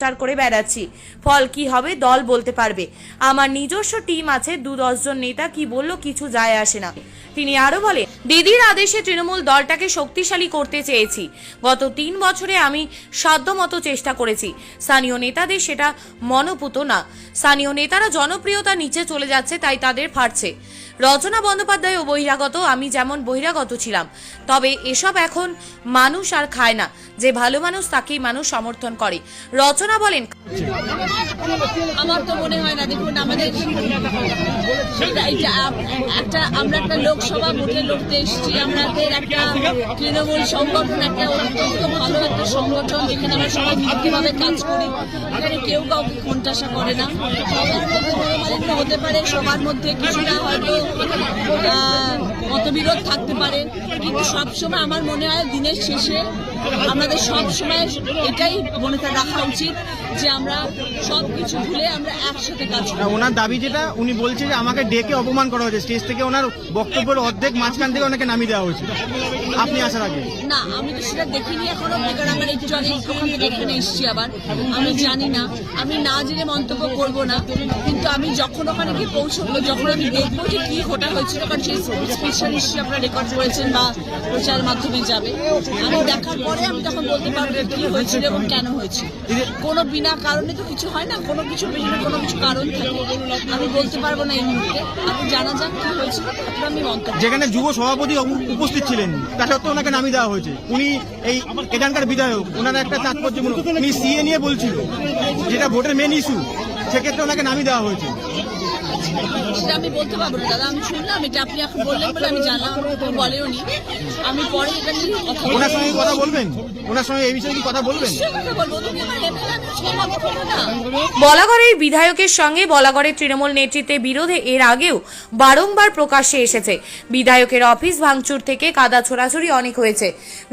প্রচার করে বেড়াচ্ছি। ফল কি হবে দল বলতে পারবে। আমার নিজস্ব টিম আছে, দু দশজন নেতা, কি বলল কিছু যায় আসে না। তিনি আরও বলে, দিদির আদেশে তৃণমূল দলটাকে শক্তিশালী করতে চেয়েছি। গত তিন বছরে আমি সাধ্যমতো চেষ্টা করেছি। স্থানীয় নেতাদের সেটা মনোপুত না। স্থানীয় নেতারা জনপ্রিয়তা নিচে চলে যাচ্ছে, তাই তাদের ফাটছে। রচনা বন্দ্যোপাধ্যায় ও বহিরাগত, আমি যেমন বহিরাগত ছিলাম, তবে এসব এখন মানুষ আর খায় না। যে ভালো মানুষ, তাকেই মানুষ সমর্থন করে। রচনা বলেন, আমার তো মনে হয় না, দেখুন, আমাদের একটা, আমরা একটা লোকসভা ভোটে লড়তে এসেছি আমাদের একটা তৃণমূল সংগঠন, একটা অত্যন্ত ভালো একটা সংগঠন, যেখানে আমরা সবাই মিলিতভাবে কাজ করি। এখানে কেউ কাউকে কোনটাসা করে না। সবার হতে পারে, সবার মধ্যে কিছুটা হয়তো মতবিরোধ থাকতে পারে। কিন্তু সবসময় আমার মনে হয় দিনের শেষে আমাদের সব সময় এটাই মনে রাখা উচিত যে আমরা সব কিছু ভুলে আমরা একসাথে কাজ করি। ওনার দাবি যেটা উনি বলছে যে আমাকে ডেকে অপমান করা হয়েছে। স্টেজ থেকে ওনার বক্তব্যের অর্ধেক মাঝখান থেকে ওনাকে নামিয়ে দেওয়া হয়েছে। আপনি আসার আগে? না আমি তো সেটা দেখিনি এখনও কারণ আমার একটু আগে থেকে এখানে এসেছি আবার। আমি জানি না আমি না জেনে মন্তব্য করব না কিন্তু আমি যখন ওখানে গিয়ে পৌঁছবো যখন আমি দেখব যে কি ঘটা হয়েছিল কারণ সেই স্পিচটা নিশ্চয়ই আপনারা রেকর্ড করেছেন বা প্রচার মাধ্যমে যাবে আমি দেখার পরে আমি তখন বলতে পারব যে কি হয়েছিল এবং কেন হয়েছে। কোনো বিনা কারণে তো কিছু হয় না, কোনো কিছু পেছনে কোনো কিছু কারণ থাকে। আমি বলতে পারব না এই মুহূর্তে। আপনি জানা যাক কি হয়েছিল তারপর আমি মন্তব্য যেখানে যুব সভাপতি উপ- উপস্থিত ছিলেন তা সত্ত্বেও ওনাকে নামিয়ে দেওয়া হয়েছে। উনি এই এখানকার বিধায়ক, ওনার একটা তাৎপর্যমূলক উনি সিএ নিয়ে বলছিল, যেটা ভোটের মেন ইস্যু সেক্ষেত্রে ওনাকে নামিয়ে দেওয়া হয়েছে। সেটা আমি বলতে পারব না দাদা। আমি শুনলাম এটা আপনি এখন বললেন বলে আমি জানলাম বলেও নি। আমি পরে এটা নিয়ে কথা ওনার সঙ্গে কথা বলবেন? ওনার সঙ্গে এই বিষয়ে কি কথা বলবেন? বলাগড়ের বিধায়কের সঙ্গে বলাগড়ের তৃণমূল নেতৃত্বে বিরোধে এর আগেও বারংবার প্রকাশ্যে এসেছে। বিধায়কের অফিস ভাঙচুর থেকে কাদা ছোড়াছুড়ি অনেক হয়েছে।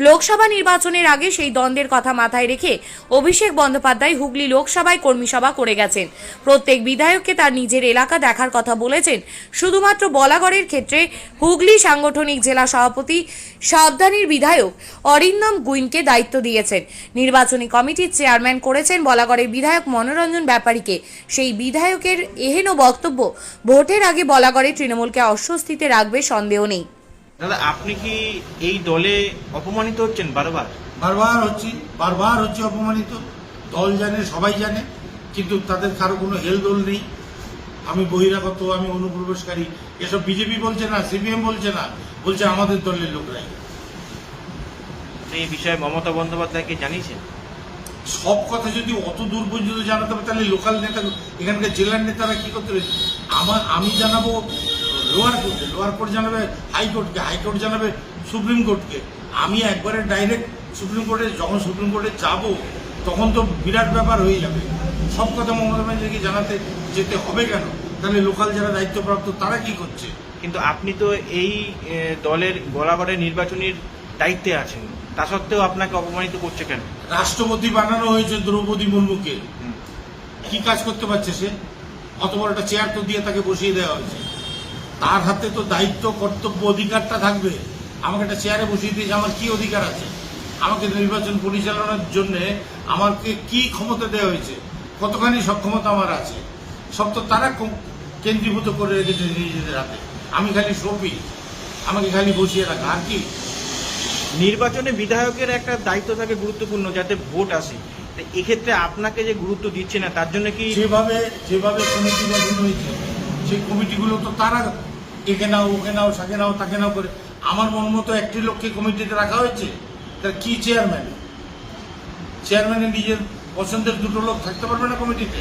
লোকসভা নির্বাচনের আগে সেই দ্বন্দ্বের কথা মাথায় রেখে অভিষেক বন্দ্যোপাধ্যায় হুগলি লোকসভায় কর্মী সভা করে গেছেন। প্রত্যেক বিধায়ককে তার নিজের এলাকা দেখার কথা বলেছেন। শুধুমাত্র বলাগড়ের ক্ষেত্রে হুগলি সাংগঠনিক জেলা সভাপতি সাবধানীর বিধায়ক অরিন্দম গুইনকে দায়িত্ব দিয়েছেন। নির্বাচনী কমিটির চেয়ারম্যান করেছেন বলাগড়ের বিধায়ক মনোরঞ্জন ব্যাপারীকে। সেই বিধায়কের এহেন বক্তব্য ভোটের আগে বলাগড়ে তৃণমূলকে অস্বস্তিতে রাখবে সন্দেহ নেই। দাদা আপনি কি এই দলে অপমানিত হচ্ছেন বারবার? বারবার হচ্ছি বারবার হচ্ছে অপমানিত। দল জানে সবাই জানে কিন্তু তাদের কারও কোনো হেলদোল নেই। আমি বহিরাগত আমি অনুপ্রবেশকারী। এসব বিজেপি বলছে না সিপিএম বলছে না বলছে আমাদের দলের লোকরাই। এই বিষয়ে মমতা বন্দ্যোপাধ্যায়কে জানিয়েছেন? সব কথা যদি অত দূর পর্যন্ত জানাতে হবে তাহলে লোকাল নেতা এখানকার জেলার নেতারা কি করতে হবে আমার আমি জানাব লোয়ার কোর্টে লোয়ার কোর্ট জানাবে হাইকোর্টকে হাইকোর্ট জানাবে সুপ্রিম কোর্টকে। আমি একবারে ডাইরেক্ট সুপ্রিম কোর্টে যখন সুপ্রিম কোর্টে যাব তখন তো বিরাট ব্যাপার হয়ে যাবে। সব কথা মমতা ব্যানার্জিকে জানাতে যেতে হবে কেন? তাহলে লোকাল যারা দায়িত্বপ্রাপ্ত তারা কি করছে? কিন্তু আপনি তো এই দলের গলাগড়ের নির্বাচনের দায়িত্বে আছেন। তা সত্ত্বেও আপনাকে অপমানিত করছে কেন? রাষ্ট্রপতি বানানো হয়েছে দ্রৌপদী মুর্মুকে। কি কাজ করতে পারছে সে? অত বড় একটা চেয়ার তো দিয়ে তাকে বসিয়ে দেওয়া হয়েছে। তার হাতে তো দায়িত্ব কর্তব্য অধিকারটা থাকবে। আমাকে একটা চেয়ারে বসিয়ে দিয়েছে আমার কি অধিকার আছে? আমাকে নির্বাচন পরিচালনার জন্য আমাকে কি ক্ষমতা দেওয়া হয়েছে? কতখানি সক্ষমতা আমার আছে সব তো তারা কেন্দ্রীভূত করে রেখেছে নিজেদের হাতে। আমি খালি সপি আমাকে খালি বসিয়ে রাখা আর কি? নির্বাচনে বিধায়কের একটা দায়িত্ব থাকে গুরুত্বপূর্ণ যাতে ভোট আসে। এক্ষেত্রে আপনাকে যে গুরুত্ব দিচ্ছে না তার জন্য কি যেভাবে যেভাবে কমিটি গঠন হয়েছে সেই কমিটিগুলো তো তারা একে নাও ওকে নাও সাকে নাও তাকে নাও করে। আমার মন মতো একটি লোককে কমিটিতে রাখা হয়েছে তার কি চেয়ারম্যান চেয়ারম্যানের নিজের পছন্দের দুটো লোক থাকতে পারবে না কমিটিতে?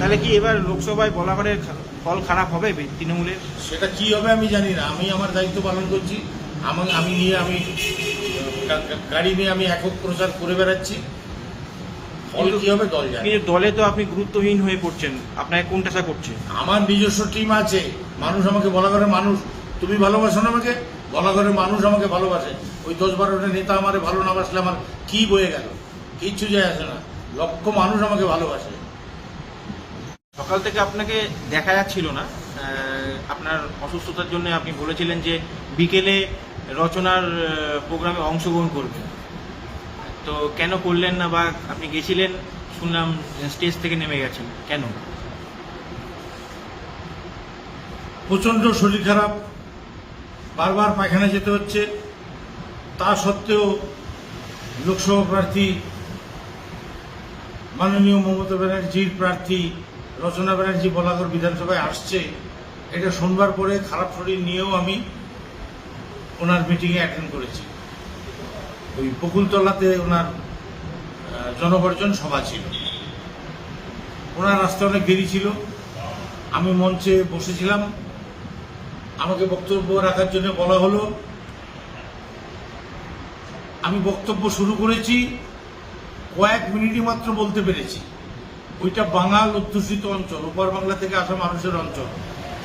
তাহলে কি এবার লোকসভায় বলাগড়ের খা- ফল খারাপ হবে তৃণমূলের? সেটা কি হবে আমি জানি না। আমি আমার দায়িত্ব পালন করছি। আমার আমি নিয়ে আমি গাড়ি নিয়ে আমি একক প্রচার করে বেড়াচ্ছি। ফল কি হবে দল জানে। কিন্তু দলে তো আপনি গুরুত্বহীন হয়ে পড়ছেন। আপনাকে কোনটা করছে? আমার নিজস্ব টিম আছে। মানুষ আমাকে বলা করে মানুষ। তুমি ভালোবাসো না আমাকে? বলা করে মানুষ আমাকে ভালোবাসে। ওই দশ বারোটা নেতা আমার ভালো না বাসলে আমার কি বয়ে গেল? কিচ্ছু যায় আসে না। লক্ষ মানুষ আমাকে ভালোবাসে। সকাল থেকে আপনাকে দেখা যাচ্ছিল না। আপনার অসুস্থতার জন্য আপনি বলেছিলেন যে বিকেলে রচনার প্রোগ্রামে অংশগ্রহণ করবেন তো কেন করলেন না বা আপনি গেছিলেন? শুনলাম স্টেজ থেকে নেমে গেছেন। কেন? প্রচণ্ড শরীর খারাপ। বারবার পায়খানা যেতে হচ্ছে। তা সত্ত্বেও লোকসভা প্রার্থী মাননীয় মমতা ব্যানার্জির প্রার্থী রচনা ব্যানার্জি বলাগড় বিধানসভায় আসছে। এটা শোনবার পরে খারাপ শরীর নিয়েও আমি ওনার মিটিংয়ে অ্যাটেন্ড করেছি। ওই বকুলতলাতে ওনার আহ, জনগর্জন সভা ছিল। ওনার রাস্তা অনেক দেরি ছিল। আমি মঞ্চে বসেছিলাম। আমাকে বক্তব্য রাখার জন্য বলা হলো। আমি বক্তব্য শুরু করেছি। কয়েক মিনিটই মাত্র বলতে পেরেছি। ওইটা বাঙাল অধ্যুষিত অঞ্চল, ওপার বাংলা থেকে আসা মানুষের অঞ্চল।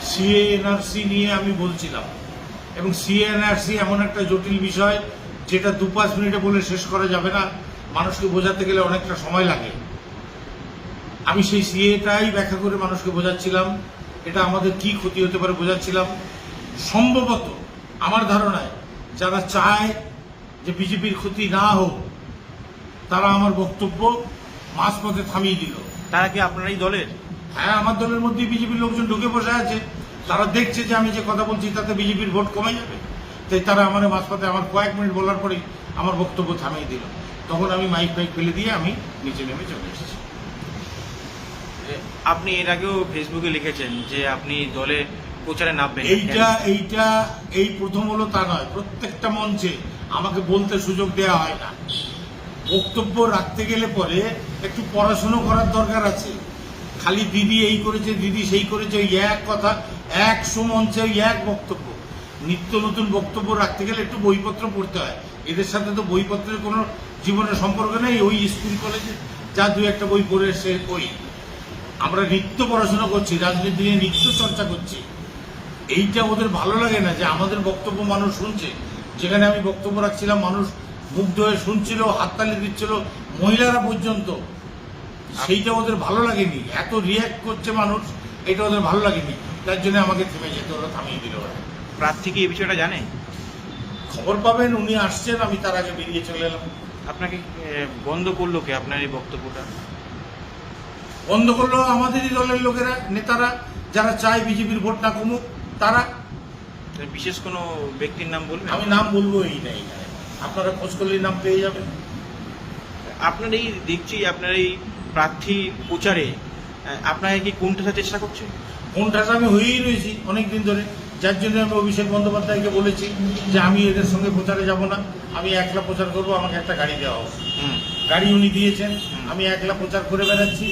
সিএ এনআরসি নিয়ে আমি বলছিলাম। এবং সিএ এনআরসি এমন একটা জটিল বিষয়, যেটা দু পাঁচ মিনিটে বলে শেষ করা যাবে না। মানুষকে বোঝাতে গেলে অনেকটা সময় লাগে। আমি সেই সিএটাই ব্যাখ্যা করে মানুষকে বোঝাচ্ছিলাম। এটা আমাদের কি ক্ষতি হতে পারে বোঝাচ্ছিলাম। সম্ভবত, আমার ধারণায়, যারা চায় যে বিজেপির ক্ষতি না হোক তারা আমার বক্তব্য মাঝপথে থামিয়ে দিল। তারা কি আপনারই দলের? হ্যাঁ আমার দলের মধ্যে বিজেপির লোকজন ঢুকে বসে আছে। তারা দেখছে যে আমি যে কথা বলছি তাতে বিজেপির ভোট কমে যাবে। তাই তারা আমার মাঝপথে আমার কয়েক মিনিট বলার পরেই আমার বক্তব্য থামিয়ে দিল। তখন আমি মাইক ফাইক ফেলে দিয়ে আমি নিচে নেমে চলে এসেছি। আপনি এর আগেও ফেসবুকে লিখেছেন যে আপনি দলে প্রচারে নামবেন এইটা এইটা এই প্রথম হলো তা নয়। প্রত্যেকটা মঞ্চে আমাকে বলতে সুযোগ দেওয়া হয় না। বক্তব্য রাখতে গেলে পরে একটু পড়াশুনো করার দরকার আছে। খালি দিদি এই করেছে, দিদি সেই করেছে, ওই এক কথা, এক সুমঞ্চে ওই এক বক্তব্য। নিত্য নতুন বক্তব্য রাখতে গেলে একটু বইপত্র পড়তে হয়। এদের সাথে তো বইপত্রের কোনো জীবনের সম্পর্ক নেই। ওই স্কুল, কলেজে যা দু একটা বই পড়ে সে বই। আমরা নিত্য পড়াশোনা করছি, রাজনীতি নিয়ে নিত্য চর্চা করছি। এইটা ওদের ভালো লাগে না যে আমাদের বক্তব্য মানুষ শুনছে। যেখানে আমি বক্তব্য রাখছিলাম, মানুষ মুগ্ধ হয়ে শুনছিল হাততালি দিচ্ছিল মহিলারা পর্যন্ত। সেইটা ওদের ভালো লাগেনি। এত রিয়াক্ট করছে মানুষ এটা ওদের ভালো লাগেনি। তার জন্য আমাকে থেমে যেতে ওরা থামিয়ে দিল ওরা। প্রার্থী কি এই বিষয়টা জানে? খবর পাবেন উনি আসছেন আমি তার আগে বেরিয়ে চলে এলাম। আপনাকে বন্ধ করল কে আপনার এই বক্তব্যটা? বন্ধ করল আমাদেরই দলের লোকেরা নেতারা যারা চায় বিজেপির ভোট না কমুক তারা। বিশেষ কোনো ব্যক্তির নাম বলবেন? আমি নাম বলব এই নাই। আপনারা খোঁজ করলেই নাম পেয়ে যাবেন। আপনার এই দেখছি আপনার এই প্রার্থী প্রচারে আপনাকে কি কোনটা চেষ্টা করছে কোনটাটা আমি হয়েই রয়েছি অনেক দিন ধরে। যার জন্য আমি অভিষেক বন্দ্যোপাধ্যায়কে বলেছি যে আমি এদের সঙ্গে প্রচারে যাব না। আমি একলা প্রচার করব আমাকে একটা গাড়ি দেওয়া হোক। হুম। গাড়ি উনি দিয়েছেন। আমি একলা প্রচার করে বেড়াচ্ছি।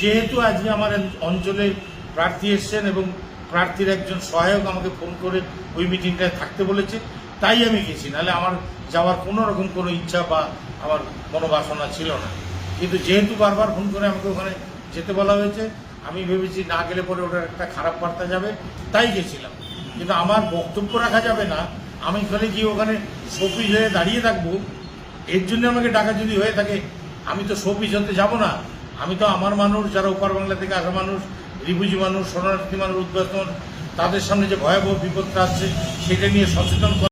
যেহেতু আজকে আমার অঞ্চলে প্রার্থী এসছেন এবং প্রার্থীর একজন সহায়ক আমাকে ফোন করে ওই মিটিংটায় থাকতে বলেছে তাই আমি গেছি, নাহলে আমার যাওয়ার কোনো রকম কোনো ইচ্ছা বা আমার মনোবাসনা ছিল না। কিন্তু যেহেতু বারবার ফোন করে আমাকে ওখানে যেতে বলা হয়েছে, আমি ভেবেছি না গেলে পরে ওটার একটা খারাপ বার্তা যাবে, তাই গেছিলাম। কিন্তু আমার বক্তব্য রাখা যাবে না, আমি খালি গিয়ে ওখানে সফিস হয়ে দাঁড়িয়ে থাকব, এর জন্য আমাকে ডাকা যদি হয়ে থাকে, আমি তো শোপিস হতে যাব না। আমি তো আমার মানুষ, যারা ওপার বাংলা থেকে আসা মানুষ রিফিউজি মানুষ, শরণার্থী মানুষ উদ্বাস্ত মানুষ তাদের সামনে যে ভয়াবহ বিপদটা আসছে, সেটা নিয়ে সচেতন